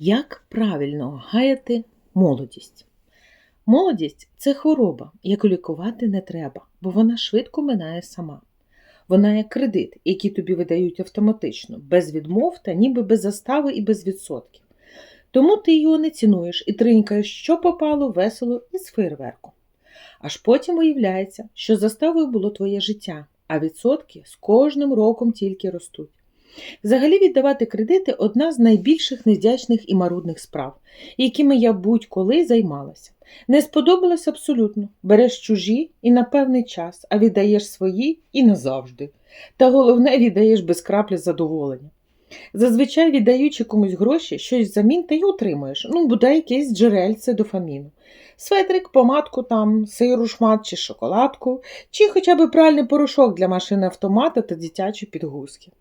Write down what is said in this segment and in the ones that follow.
Як правильно гаяти молодість? Молодість це хвороба, яку лікувати не треба, бо вона швидко минає сама. Вона як кредит, який тобі видають автоматично, без відмов та ніби без застави і без відсотків. Тому ти його не цінуєш і тринькаєш, що попало весело із фейерверком. Аж потім виявляється, що заставою було твоє життя, а відсотки з кожним роком тільки ростуть. Взагалі віддавати кредити одна з найбільших невдячних і марудних справ, якими я будь-коли займалася. Не сподобалось абсолютно. Береш чужі і на певний час, а віддаєш свої і назавжди. Та головне віддаєш без краплі задоволення. Зазвичай, віддаючи комусь гроші, щось взамін ти й отримуєш. Ну, бодай якесь джерельце дофаміну. Светрик, помадку там, сиру, шмат чи шоколадку, чи хоча б пральний порошок для машини автомата та дитячі підгузки.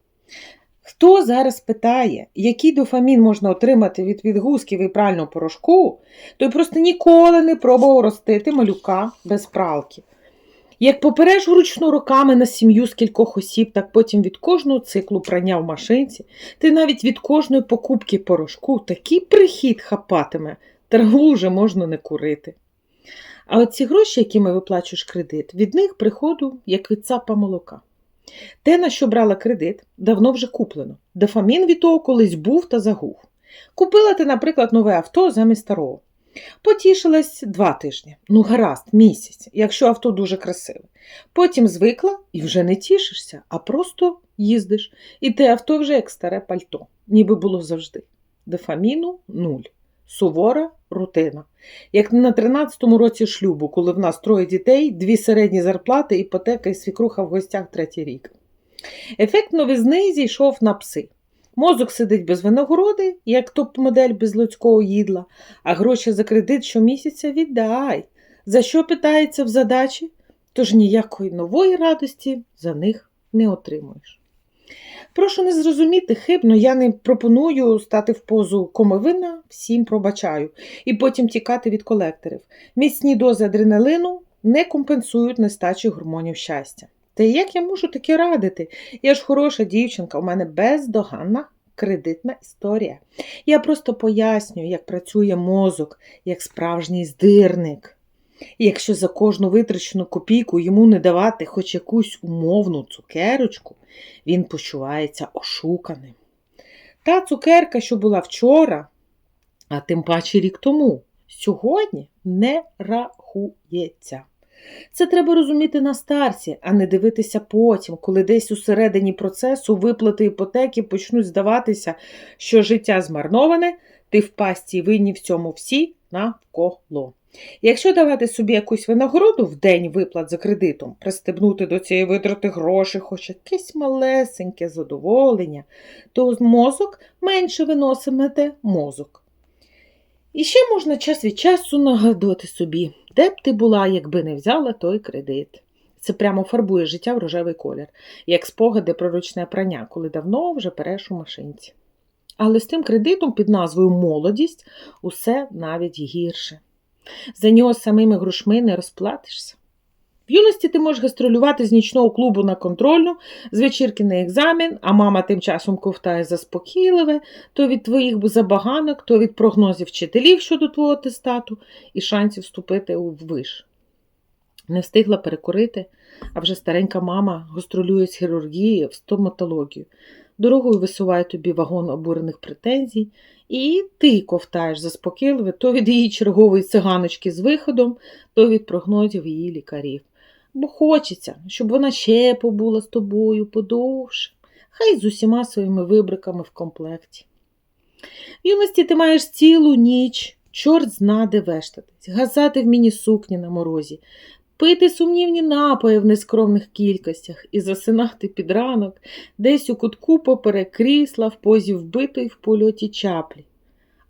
Хто зараз питає, який дофамін можна отримати від відгузків і прального порошку, той просто ніколи не пробував ростити малюка без пралки. Як попереш вручну руками на сім'ю з кількох осіб, так потім від кожного циклу прання в машинці, ти навіть від кожної покупки порошку такий прихід хапатиме, траву вже можна не курити. А от ці гроші, якими виплачуєш кредит, від них приходу, як від цапа молока. Те, на що брала кредит, давно вже куплено. Дофамін від того колись був та загув. Купила ти, наприклад, нове авто замість старого. Потішилась два тижні, ну гаразд, місяць, якщо авто дуже красиве. Потім звикла і вже не тішишся, а просто їздиш. І те авто вже як старе пальто, ніби було завжди. Дофаміну нуль. Сувора рутина. Як на 13-му році шлюбу, коли в нас троє дітей, дві середні зарплати, іпотека і свікруха в гостях третій рік. Ефект новизни зійшов на пси. Мозок сидить без винагороди, як топ-модель без людського їдла, а гроші за кредит щомісяця віддай. За що питається в задачі? Тож ніякої нової радості за них не отримуєш. Прошу не зрозуміти хибно, я не пропоную стати в позу комовина, всім пробачаю, і потім тікати від колекторів. Міцні дози адреналину не компенсують нестачі гормонів щастя. Та як я можу таке радити? Я ж хороша дівчинка, у мене бездоганна кредитна історія. Я просто пояснюю, як працює мозок, як справжній здирник. І якщо за кожну витрачену копійку йому не давати хоч якусь умовну цукерочку, він почувається ошуканим. Та цукерка, що була вчора, а тим паче рік тому, сьогодні не рахується. Це треба розуміти на старті, а не дивитися потім, коли десь у середині процесу виплати іпотеки почнуть здаватися, що життя змарноване, ти в пасті винні в цьому всі навколо. Якщо давати собі якусь винагороду в день виплат за кредитом, пристебнути до цієї витрати гроші, хоч якесь малесеньке задоволення, то мозок менше виносимете мозок. І ще можна час від часу нагадувати собі, де б ти була, якби не взяла той кредит. Це прямо фарбує життя в рожевий колір, як спогади про ручне прання, коли давно вже переш у машинці. Але з тим кредитом під назвою Молодість усе навіть гірше. За нього самими грошми не розплатишся. В юності ти можеш гастролювати з нічного клубу на контрольну, з вечірки на екзамен, а мама тим часом ковтає заспокійливе, то від твоїх забаганок, то від прогнозів вчителів щодо твого атестату і шансів вступити у виш. Не встигла перекурити, а вже старенька мама гастролює з хірургії в стоматологію. Дорогою висуває тобі вагон обурених претензій, і ти ковтаєш заспокійливе то від її чергової циганочки з виходом, то від прогнозів її лікарів. Бо хочеться, щоб вона ще побула з тобою подовше, хай з усіма своїми вибриками в комплекті. В юності ти маєш цілу ніч, чорт зна де вештатись, газати в міні-сукні на морозі, пити сумнівні напої в нескромних кількостях і засинати під ранок десь у кутку поперек крісла в позі вбитої в польоті чаплі,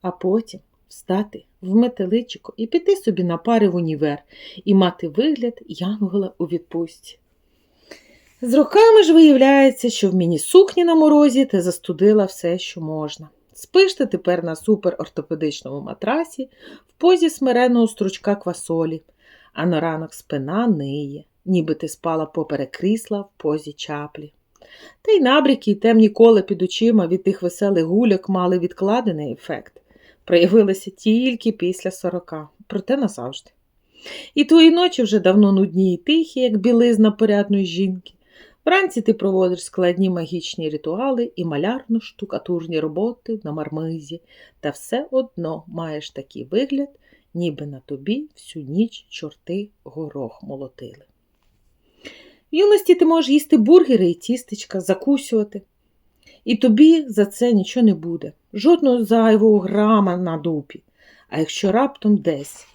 а потім встати в метеличико і піти собі на пари в універ і мати вигляд янгола у відпустці. З роками ж виявляється, що в міні-сукні на морозі ти застудила все, що можна. Спиш ти тепер на суперортопедичному матрасі в позі смиреного стручка квасолі, а на ранок спина ниє, ніби ти спала поперек крісла в позі чаплі. Та й набріки й темні кола під очима від тих веселих гуляк мали відкладений ефект. проявилися тільки після сорока, проте назавжди. І твої ночі вже давно нудні і тихі, як білизна порядної жінки. Вранці ти проводиш складні магічні ритуали і малярно штукатурні роботи на мармизі, та все одно маєш такий вигляд, ніби на тобі всю ніч чорти горох молотили. В юності ти можеш їсти бургери і тістечка, закусювати. І тобі за це нічого не буде, жодного зайвого грама на дупі. А якщо раптом десь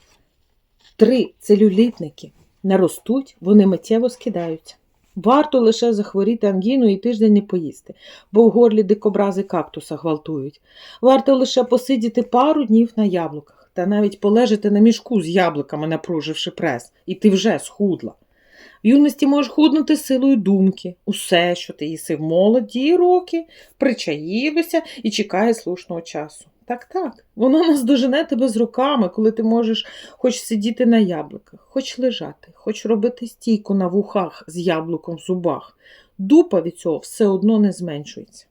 три целюлітники наростуть, вони миттєво скидаються. Варто лише захворіти ангіною і тиждень не поїсти, бо в горлі дикобрази кактуса гвалтують. Варто лише посидіти пару днів на яблуках та навіть полежати на мішку з яблуками, напруживши прес, і ти вже схудла. В юності можеш худнути силою думки. Усе, що ти їси в молоді роки, причаїлося і чекає слушного часу. Так, так, воно наздожене тебе з руками, коли ти можеш хоч сидіти на яблуках, хоч лежати, хоч робити стійку на вухах з яблуком в зубах. Дупа від цього все одно не зменшується.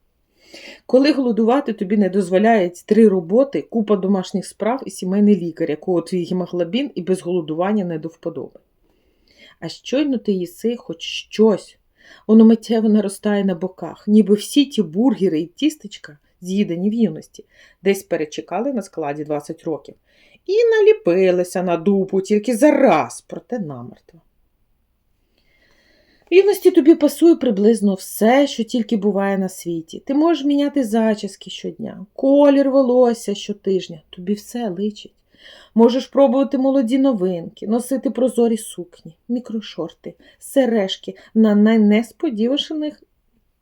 Коли голодувати тобі не дозволяють три роботи, купа домашніх справ і сімейний лікар, якого твій гемоглобін і без голодування не до вподоби. А щойно ти їси хоч щось, воно миттєво наростає на боках, ніби всі ті бургери і тістечка, з'їдені в юності, десь перечекали на складі 20 років і наліпилися на дупу тільки зараз, проте намертво. В юності тобі пасує приблизно все, що тільки буває на світі. Ти можеш міняти зачіски щодня, колір волосся щотижня, тобі все личить. Можеш пробувати молоді новинки, носити прозорі сукні, мікрошорти, сережки на найнесподіваних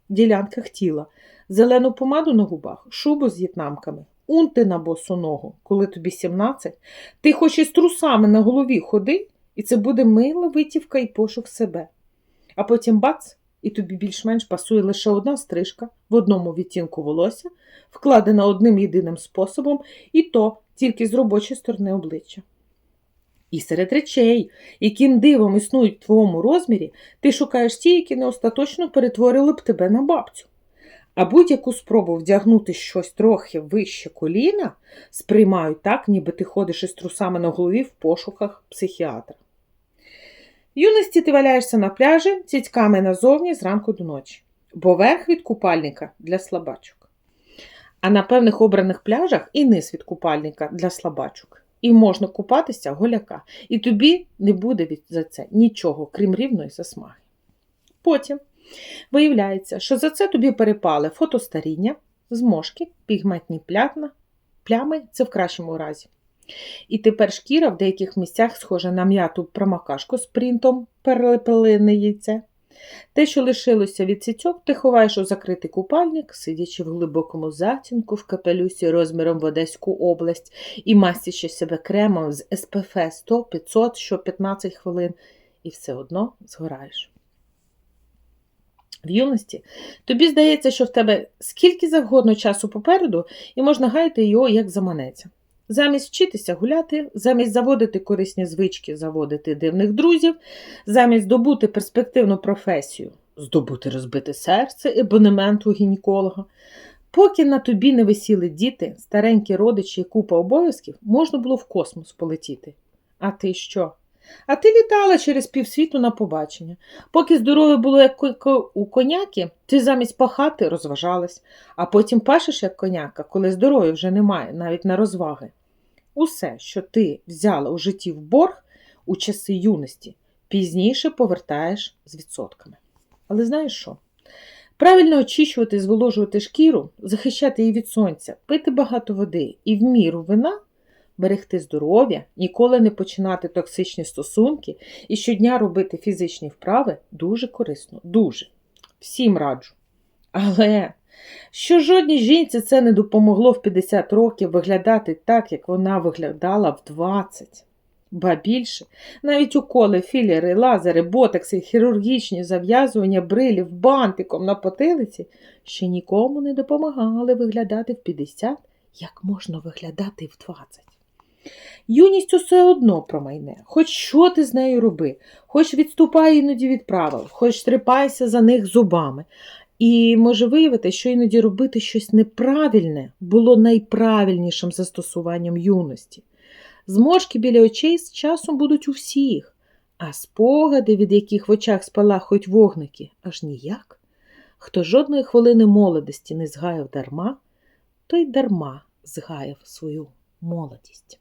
ділянках тіла, зелену помаду на губах, шубу з в'єтнамками, унти на босу ногу, коли тобі 17, ти хоч із трусами на голові ходи, і це буде мила витівка і пошук себе. А потім бац, і тобі більш-менш пасує лише одна стрижка в одному відтінку волосся, вкладена одним єдиним способом, і то тільки з робочої сторони обличчя. І серед речей, яким дивом існують в твоєму розмірі, ти шукаєш ті, які не остаточно перетворили б тебе на бабцю. А будь-яку спробу вдягнути щось трохи вище коліна сприймають так, ніби ти ходиш із трусами на голові в пошуках психіатра. Юності ти валяєшся на пляжі цицьками назовні зранку до ночі, бо верх від купальника для слабачок. А на певних обраних пляжах і низ від купальника для слабачок. І можна купатися голяка, і тобі не буде від за це нічого, крім рівної засмаги. Потім виявляється, що за це тобі перепали фотостаріння, зможки, пігментні плятна, плями це в кращому разі. І тепер шкіра в деяких місцях схожа на м'яту промакашку з принтом перелепелене яйце. Те, що лишилося від цицьок, ти ховаєш у закритий купальник, сидячи в глибокому затінку в капелюсі розміром в Одеську область і мастячи себе кремом з СПФ 100-500 що 15 хвилин, і все одно згораєш. В юності тобі здається, що в тебе скільки завгодно часу попереду, і можна гаяти його, як заманеться. Замість вчитися гуляти, замість заводити корисні звички, заводити дивних друзів, замість здобути перспективну професію, здобути розбите серце, абонемент у гінеколога. Поки на тобі не висіли діти, старенькі родичі і купа обов'язків, можна було в космос полетіти. А ти що? А ти літала через півсвіту на побачення. Поки здоров'я було як у коняки, ти замість пахати розважалась, а потім пашеш як коняка, коли здоров'я вже немає, навіть на розваги. Усе, що ти взяла у житті в борг у часи юності, пізніше повертаєш з відсотками. Але знаєш що? Правильно очищувати зволожувати шкіру, захищати її від сонця, пити багато води і в міру вина, берегти здоров'я, ніколи не починати токсичні стосунки і щодня робити фізичні вправи дуже корисно, дуже. Всім раджу. Але що жодній жінці це не допомогло в 50 років виглядати так, як вона виглядала в 20. Ба більше, навіть уколи, філери, лазери, ботекси, хірургічні зав'язування брилів бантиком на потилиці ще нікому не допомагали виглядати в 50, як можна виглядати в 20. Юність усе одно промайне, хоч що ти з нею роби, хоч відступай іноді від правил, хоч трипайся за них зубами. І може виявити, що іноді робити щось неправильне було найправильнішим застосуванням юності. Зморшки біля очей з часом будуть у всіх, а спогади, від яких в очах спалахують вогники, аж ніяк. Хто жодної хвилини молодості не згаяв дарма, той дарма згаяв свою молодість.